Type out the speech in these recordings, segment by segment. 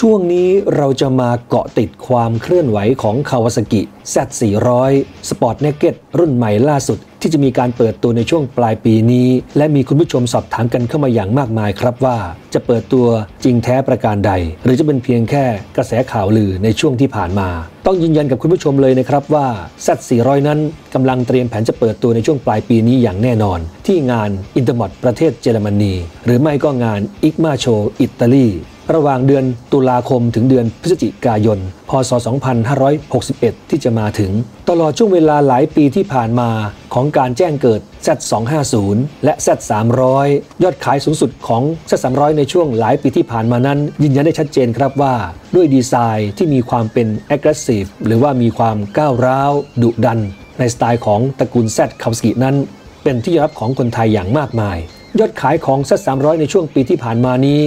ช่วงนี้เราจะมาเกาะติดความเคลื่อนไหวของคาวาซากิ Z400 Sport Naked รุ่นใหม่ล่าสุด ที่จะมีการเปิดตัวในช่วงปลายปีนี้ และมีคุณผู้ชมสอบถามกันเข้ามาอย่างมากมายครับว่า จะเปิดตัวจริงแท้ประการใด หรือจะเป็นเพียงแค่กระแสข่าวลือในช่วงที่ผ่านมา ต้องยืนยันกับคุณผู้ชมเลยนะครับว่า Z400 นั้นกำลังเตรียมแผนจะเปิดตัวในช่วงปลายปีนี้อย่างแน่นอน ที่งานอินเตอร์มอดประเทศเยอรมนีหรือไม่ก็งานอิกมาโชอิตาลี ระหว่างเดือนตุลาคมถึงเดือนพฤศจิกายน พศ 2561 ที่จะมาถึง ตลอดช่วงเวลาหลายปีที่ผ่านมาของการแจ้งเกิด Z250 และ Z300 ยอดขายสูงสุดของ Z300 ในช่วงหลายปีที่ผ่านมานั้น ยืนยันได้ชัดเจนครับว่า ด้วยดีไซน์ที่มีความเป็น aggressive หรือว่ามีความก้าวร้าว ดุดัน ในสไตล์ของตระกูล Z คาสกินั้น เป็นที่ยอมรับของคนไทยอย่างมากมาย ยอดขายของ Z300 ในช่วงปีที่ผ่านมานี้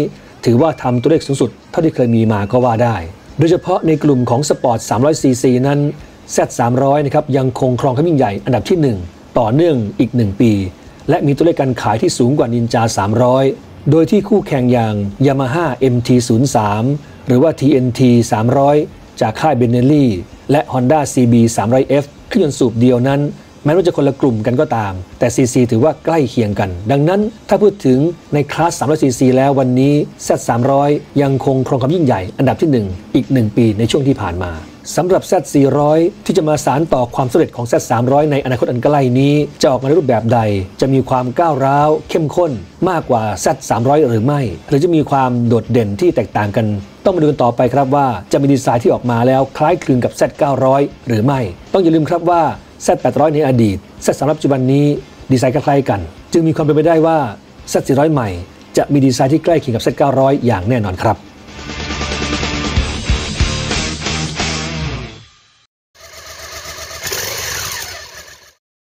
ถือว่าทำตัวเลขสูงสุดเท่าที่เคยมีมาก็ว่าได้ โดยเฉพาะในกลุ่มของสปอร์ต 300cc นั้น Z300 นะครับยังคงครองความยิ่งใหญ่อันดับที่ 1 ต่อเนื่องอีก 1 ปี และมีตัวเลขการขายที่สูงกว่านินจา 300 โดยที่คู่แข่งอย่าง Yamaha MT03 หรือว่า TNT 300 จากค่ายเบนเนลลี่และ Honda CB 300F เครื่องยนต์สูบเดียวนั้น แม้ว่าจะคนละกลุ่มกันก็ตาม แต่ CC ถือว่าใกล้เคียงกัน ดังนั้นถ้าพูดถึงในคลาส300 CC แล้ววันนี้ Z300 ยังคงครองความยิ่งใหญ่อันดับที่ 1 อีก 1 ปีในช่วงที่ผ่านมาสำหรับ Z400 ที่จะมาสารต่อความสำเร็จของ Z300 ในอนาคตอันใกล้นี้ จะออกมาในรูปแบบใด จะมีความก้าวร้าว เข้มข้นมากกว่า Z300 หรือไม่ หรือจะมีความโดดเด่นที่แตกต่างกัน ต้องมาดูกันต่อไปครับว่าจะมีดีไซน์ที่ออกมาแล้วคล้ายคลึงกับ Z900 หรือไม่ ต้องอย่าลืมครับว่า Z800 ในอดีต Z300 ปัจจุบันนี้ดีไซน์คล้ายๆกัน จึงมีความเป็นไปได้ว่า Z400 ใหม่จะมีดีไซน์ที่ใกล้เคียงกับ Z900 อย่างแน่นอนครับ